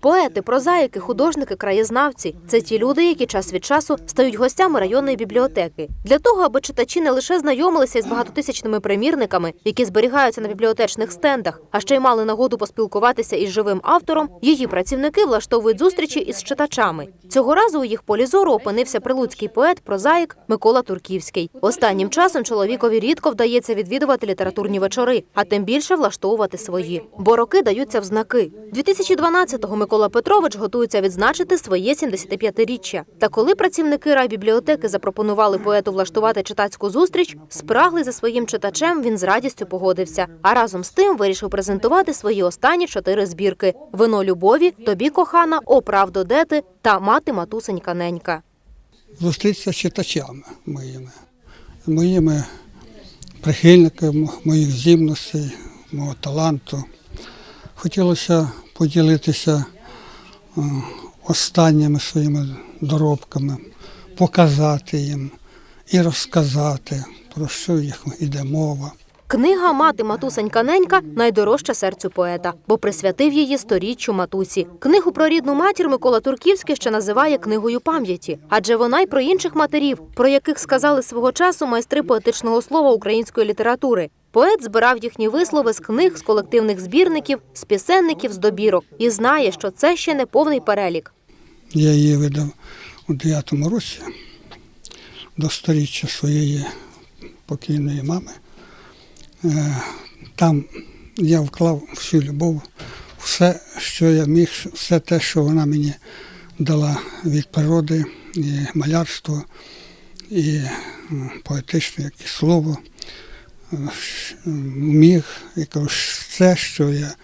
Поети, прозаїки, художники, краєзнавці це ті люди, які час від часу стають гостями районної бібліотеки. Для того, аби читачі не лише знайомилися із багатотисячними примірниками, які зберігаються на бібліотечних стендах, а ще й мали нагоду поспілкуватися із живим автором, її працівники влаштовують зустрічі із читачами. Цього разу у їх полі зору опинився прилуцький поет, прозаїк Микола Турківський. Останнім часом чоловікові рідко вдається відвідувати літературні вечори, а тим більше влаштовувати свої. Бо роки даються в знаки. 2012-го Микола Петрович готується відзначити своє 75-річчя. Та коли працівники райбібліотеки запропонували поету влаштувати читацьку зустріч, спраглий за своїм читачем він з радістю погодився. А разом з тим вирішив презентувати свої останні чотири збірки: Вино любові, тобі кохана, О, правдо, де ти та мати матусенька ненька. зустрітися з читачами моїми, моїми прихильниками моїх здібностей, мого таланту. Хотілося поділитися останніми своїми доробками, показати їм і розказати, про що їх іде мова. Книга Мати матусенька ненька найдорожча серцю поета, бо присвятив її сторіччю матусі. Книгу про рідну матір Микола Турківський ще називає книгою пам'яті, адже вона й про інших матерів, про яких сказали свого часу майстри поетичного слова української літератури. Поет збирав їхні вислови з книг, з колективних збірників, з пісенників, з добірок і знає, що це ще не повний перелік. Я її видав у 9-му році до сторіччя своєї покійної мами. Е, Там я вклав всю любов, все, що я міг, все те, що вона мені дала від природи, і малярство, і поетичне, як і слово. Міг, я кажу, все, що я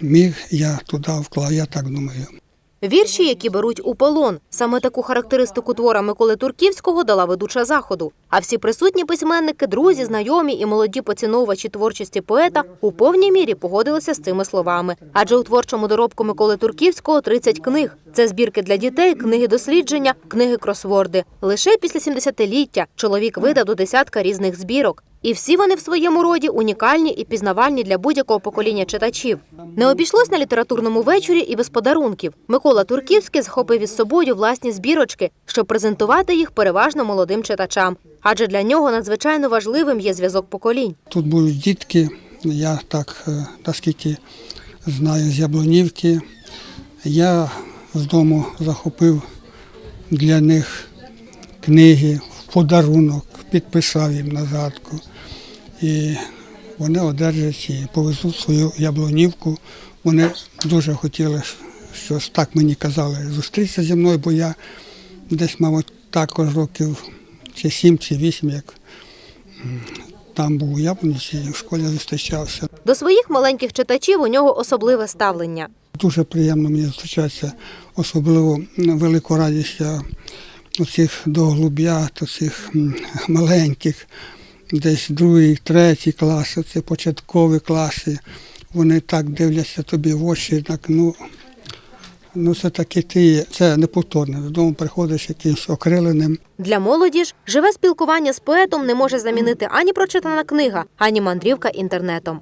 міг, я туди вклав, я так думаю. Вірші, які беруть у полон. Саме таку характеристику твора Миколи Турківського дала ведуча заходу. А всі присутні письменники, друзі, знайомі і молоді поціновувачі творчості поета у повній мірі погодилися з цими словами. Адже у творчому доробку Миколи Турківського 30 книг. Це збірки для дітей, книги дослідження, книги кросворди. Лише після 70-ліття чоловік видав до десятка різних збірок. І всі вони в своєму роді унікальні і пізнавальні для будь-якого покоління читачів. Не обійшлось на літературному вечорі і без подарунків. Микола Турківський захопив із собою власні збірочки, щоб презентувати їх переважно молодим читачам. Адже для нього надзвичайно важливим є зв'язок поколінь. Тут будуть дітки, я так, е, наскільки знаю, з Яблонівки. Я з дому захопив для них книги подарунок, підписав їм на згадку. І вони одержать і повезуть свою яблунівку. Вони дуже хотіли, щось так мені казали, зустрітися зі мною, бо я десь, мабуть, також років чи сім, чи вісім, як там був у в школі зустрічався. До своїх маленьких читачів у нього особливе ставлення. Дуже приємно мені зустрічатися, особливо велику радість я оцих доглуб'ят, оцих маленьких, десь другий, третій класи, це початкові класи. Вони так дивляться тобі в очі, так, ну, ну це таки ти, це неповторне. Додому приходиш якимось окриленим. Для молоді ж живе спілкування з поетом не може замінити ані прочитана книга, ані мандрівка інтернетом.